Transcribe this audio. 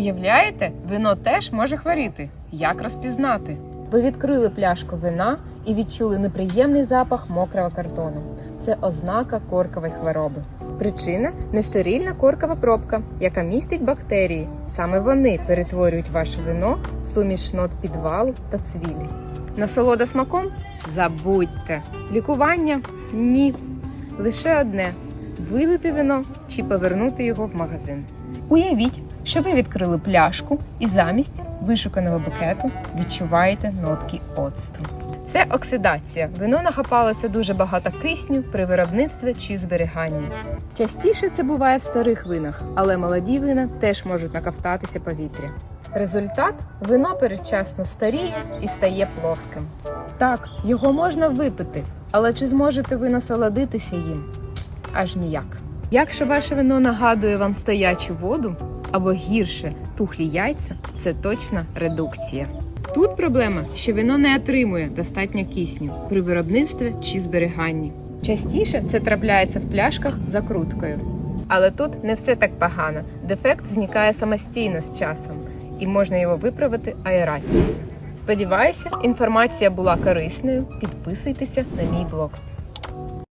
Уявляєте, вино теж може хворіти. Як розпізнати? Ви відкрили пляшку вина і відчули неприємний запах мокрого картону. Це ознака коркової хвороби. Причина нестерильна коркова пробка, яка містить бактерії. Саме вони перетворюють ваше вино в суміш нот підвалу та цвілі. Насолода смаком? Забудьте. Лікування? Ні. Лише одне вилити вино чи повернути його в магазин. Уявіть, що ви відкрили пляшку і замість вишуканого букету відчуваєте нотки оцту. Це оксидація. Вино нахапалося дуже багато кисню при виробництві чи зберіганні. Частіше це буває в старих винах, але молоді вина теж можуть наковтатися повітря. Результат вино передчасно старіє і стає плоским. Так, його можна випити, але чи зможете ви насолодитися їм? Аж ніяк. Якщо ваше вино нагадує вам стоячу воду або гірше тухлі яйця, це точна редукція. Тут проблема, що вино не отримує достатньо кисню при виробництві чи зберіганні. Частіше це трапляється в пляшках закруткою. Але тут не все так погано. Дефект зникає самостійно з часом, і можна його виправити аерацією. Сподіваюся, інформація була корисною. Підписуйтеся на мій блог.